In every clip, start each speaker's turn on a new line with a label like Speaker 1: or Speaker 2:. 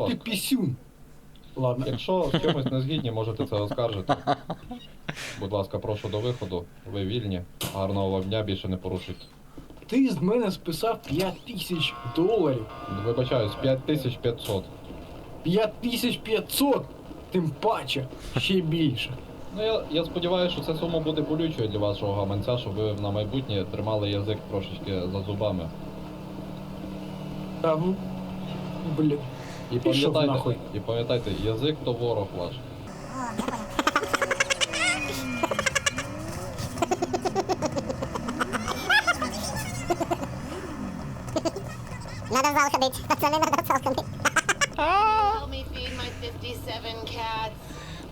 Speaker 1: Ах ти пісюн. Ладно.
Speaker 2: Якщо з чимось не згідні, можете це оскаржити. Будь ласка, прошу до виходу. Ви вільні. Гарного вам дня більше не порушуйте.
Speaker 1: Ти з мене списав 5 тисяч доларів.
Speaker 2: Вибачаюсь, 5500.
Speaker 1: 5500! Тим паче, ще більше.
Speaker 2: Ну я, я сподіваюся, що ця сума буде болючою для вашого гаманця, щоб ви на майбутнє тримали язик трошечки за зубами.
Speaker 1: Та ну, блін.
Speaker 2: І
Speaker 1: Пішов
Speaker 2: пам'ятайте,
Speaker 1: нахуй.
Speaker 2: і пам'ятайте, язик то ворог ваш.
Speaker 3: Надо в зал ходить. Пацани, надо в зал ходить.
Speaker 4: Help me feed my 57 cats.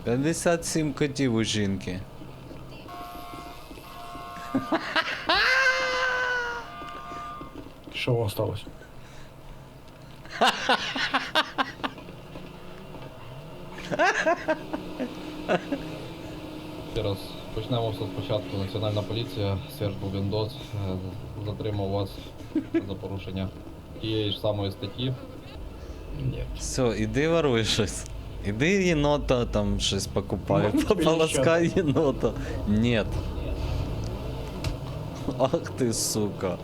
Speaker 5: 57 котів у жінки.
Speaker 1: Що осталось?
Speaker 2: Ще раз почнемо все спочатку. Національна поліція, Серж Бубіндос е, затримав вас за порушення тієї ж самої статті.
Speaker 1: Ні.
Speaker 5: Все, іди воруй щось. Іди єнота там щось покупай.
Speaker 1: Ну,
Speaker 5: Пополоскай єнота. Нет. Ах ти сука.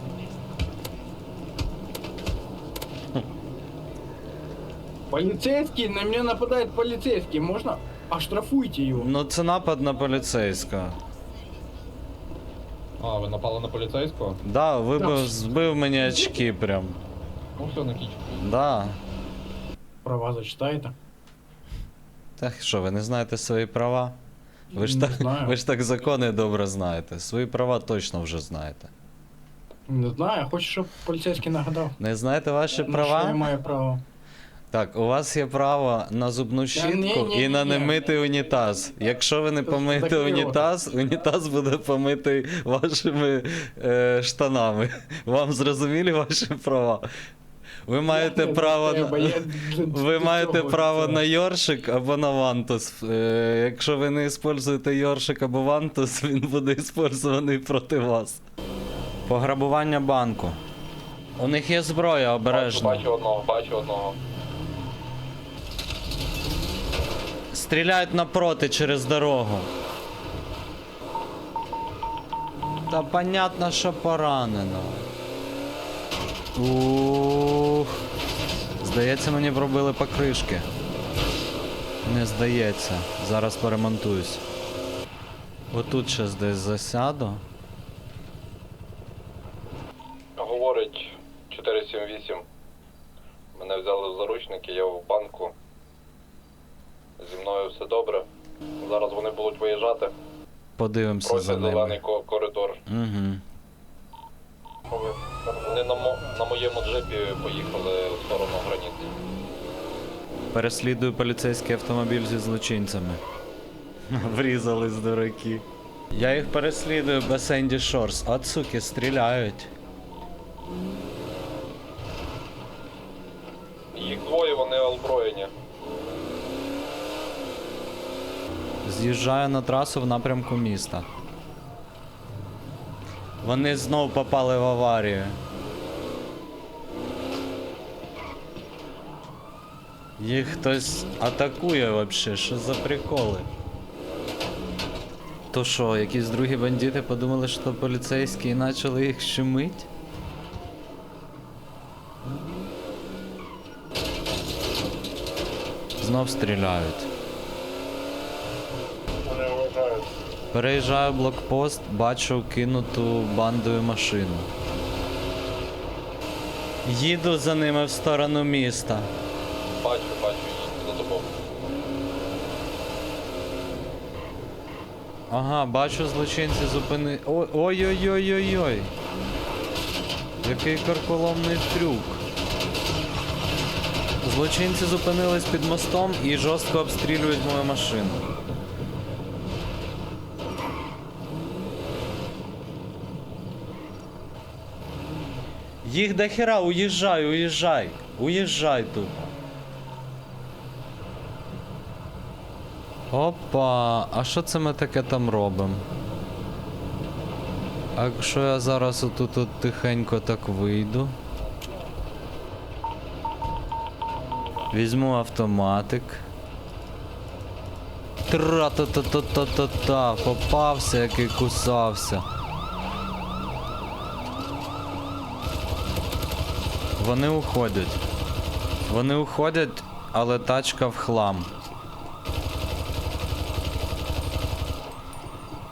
Speaker 1: Полицейский, на меня нападает полицейский, можно? Оштрафуйте его.
Speaker 5: Ну це напад на поліцейського.
Speaker 2: А, ви напали на поліцейського?
Speaker 5: Да, вибив, збив мені очки прям.
Speaker 2: Ну все, на кічку.
Speaker 5: Да.
Speaker 1: Права зачитаєте?
Speaker 5: Так що, ви не знаєте свої права? Ви ж,
Speaker 1: Не
Speaker 5: так,
Speaker 1: знаю.
Speaker 5: ви ж так закони добре знаєте. Свої права точно вже знаєте.
Speaker 1: Не знаю, хочу, щоб поліцейський нагадав.
Speaker 5: Не знаєте ваші
Speaker 1: На що
Speaker 5: права?
Speaker 1: я маю право.
Speaker 5: Так, у вас є право на зубну щітку
Speaker 1: ні,
Speaker 5: і на
Speaker 1: ні.
Speaker 5: немитий унітаз. Якщо ви не помиєте унітаз, унітаз буде помитий вашими е, штанами. Вам зрозумілі ваші права? Ви маєте
Speaker 1: Не
Speaker 5: право
Speaker 1: треба,
Speaker 5: на.
Speaker 1: я
Speaker 5: Ви маєте право на йоршик або на вантус. Е, якщо ви не використовуєте йоршик або вантус, він буде використаний проти вас. Пограбування банку. У них є зброя обережно.
Speaker 2: Бачу одного, бачу одного.
Speaker 5: Стріляють напроти через дорогу. Та понятно, що поранено. Ух. Здається, мені пробили покришки. Не здається. Зараз поремонтуюсь. Отут щас десь засяду.
Speaker 2: Говорить 478. Мене взяли в заручники, я в банку. Зі мною все добре. Зараз вони будуть виїжджати.
Speaker 5: Подивимося за
Speaker 2: Просять зелений ко- коридор.
Speaker 5: Угу.
Speaker 2: Вони на, мо- на моєму джипі поїхали в сторону границі.
Speaker 5: Переслідую поліцейський автомобіль зі злочинцями. Врізались дураки. Я їх переслідую без Енді Шорс. От суки, стріляють.
Speaker 2: Їх двоє, вони озброєні.
Speaker 5: З'їжджаю на трасу в напрямку міста. Вони знов попали в аварію. Їх хтось атакує вообще, що за приколи? То що, якісь другі бандити подумали, що поліцейські і почали їх щемить? Знов стріляють.
Speaker 2: Вони вважають.
Speaker 5: Переїжджаю блокпост, бачу кинуту бандою машину. Їду за ними в сторону міста.
Speaker 2: Бачу, бачу, їдь за тобою.
Speaker 5: Ага, бачу злочинці зупини. Ой- Ой-ой-ой-ой-ой. Який карколомний трюк. Злочинці зупинились під мостом і жорстко обстрілюють мою машину. Їх до хера, уїжджай, уїжджай. Уїжджай тут. Опа, а що це ми таке там робимо? А якщо я зараз отут от тихенько так вийду? Візьму автоматик. Тра-та-та-та-та-та-та. Попався, який кусався. Вони уходять. Вони уходять, але тачка в хлам.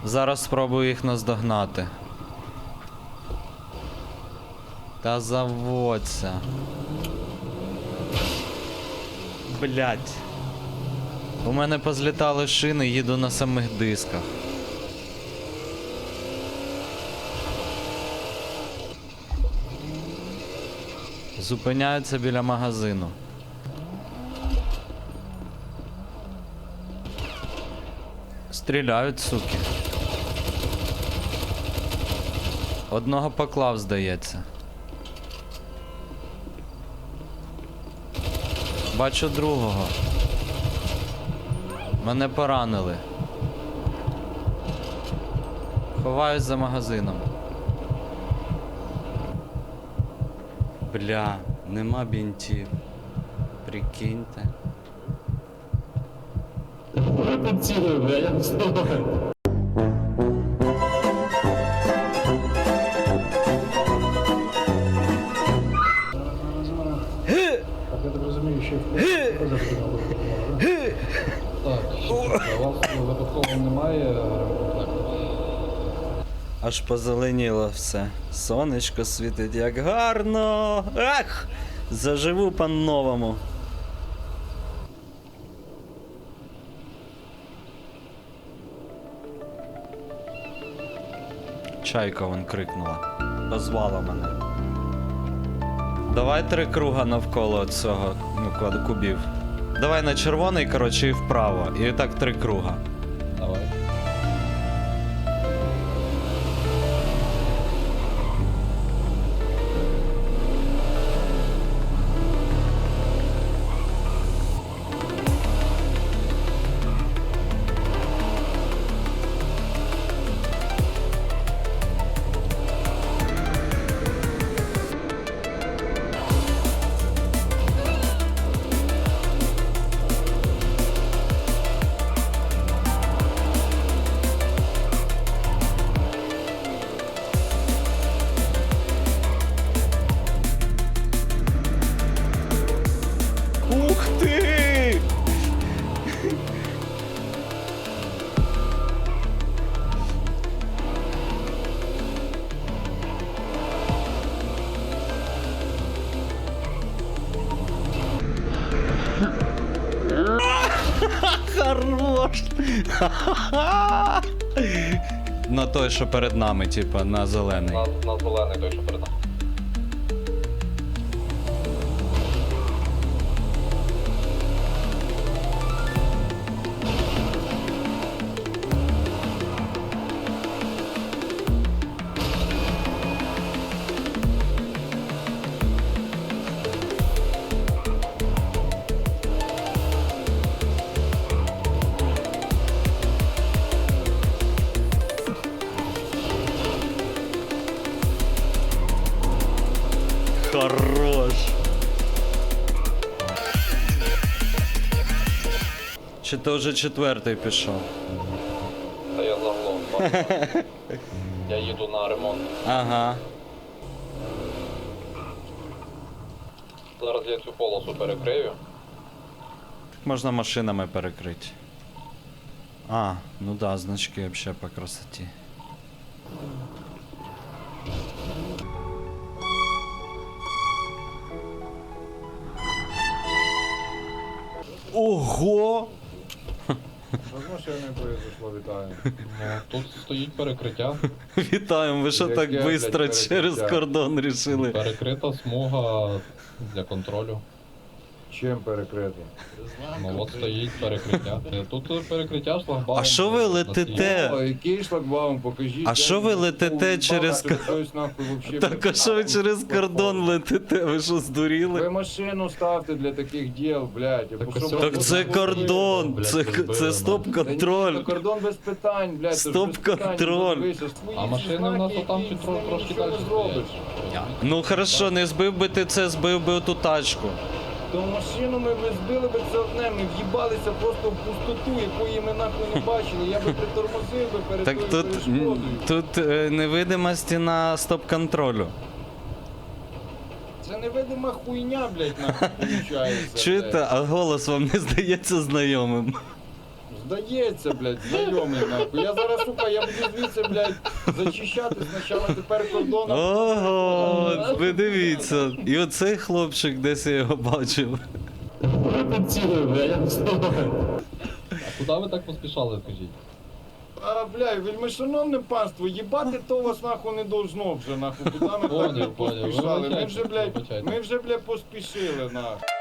Speaker 5: Зараз спробую їх наздогнати. Та заводься. Блять. У мене позлітали шини, їду на самих дисках. Зупиняються біля магазину. Стріляють, суки. Одного поклав, здається. Бачу другого. Мене поранили. Ховаюсь за магазином. Бля, нема бінтів. Прикиньте.
Speaker 1: Так, я так розумію, що
Speaker 6: Так, у вас випадково немає?
Speaker 5: Аж позеленіло все. Сонечко світить як гарно. Ах! Заживу по-новому. Чайка вон крикнула. Позвала мене. Давай три круга навколо цього ну, кубів. Давай на червоний, коротше, і вправо. І так три круга. На той, що перед нами, типа, на зелений.
Speaker 2: На, на зелений той, що перед нами.
Speaker 5: Чи то вже четвертий пішов?
Speaker 2: Та я загалом. бачу. Я їду на ремонт.
Speaker 5: Ага.
Speaker 2: Зараз я цю полосу перекрию.
Speaker 5: Можна машинами перекрити. А, ну да, значки вообще по красоті. Ого!
Speaker 6: З машиною произошло, вітаю. Ну, тут стоїть перекриття.
Speaker 5: Вітаємо, ви що
Speaker 6: Яке,
Speaker 5: так
Speaker 6: блядь,
Speaker 5: швидко
Speaker 6: перекриття?
Speaker 5: через кордон рішили?
Speaker 6: Перекрита смуга для контролю.
Speaker 7: Чим перекрито?
Speaker 6: Ну от стоїть перекриття. Е, Тут перекриття шлагбаум.
Speaker 5: А що ви летите?
Speaker 7: О, який шлагбаум, покажіть.
Speaker 5: А що ви летите через Так а що ви через кордон летите? Ви що здуріли?
Speaker 7: Ви машину ставте для таких діл, блядь.
Speaker 6: Так
Speaker 5: це кордон, це, це стоп-контроль.
Speaker 7: ну, кордон без питань, блядь.
Speaker 5: Стоп-контроль.
Speaker 7: свої
Speaker 6: А машини в нас чуть трошки далі
Speaker 7: зробиш.
Speaker 5: Ну хорошо, не збив би ти це, збив би оту тачку.
Speaker 7: То машину ми би збили би це одне, ми в'їбалися просто в пустоту, якої ми нахуй не бачили. Я би притормозив би перед
Speaker 5: Так
Speaker 7: тою
Speaker 5: тут,
Speaker 7: перешкодою.
Speaker 5: тут е, невидима стіна стоп-контролю.
Speaker 7: Це невидима хуйня, блядь, нахуй, виходить.
Speaker 5: Чуєте, а голос вам не здається знайомим?
Speaker 7: Здається, блядь, знайомий нахуй. Я зараз, сука, я буду звідси, блядь, зачищати спочатку тепер кордон.
Speaker 5: Ого, ви дивіться. І оцей хлопчик десь я його бачив.
Speaker 6: А куди ви так поспішали, скажіть?
Speaker 7: А, блядь, вельмишановне панство, їбати то вас нахуй не должно вже, нахуй. Куди ми так
Speaker 6: поняв.
Speaker 7: поспішали? Ми вже, блядь, ми вже, блядь, поспішили, нахуй.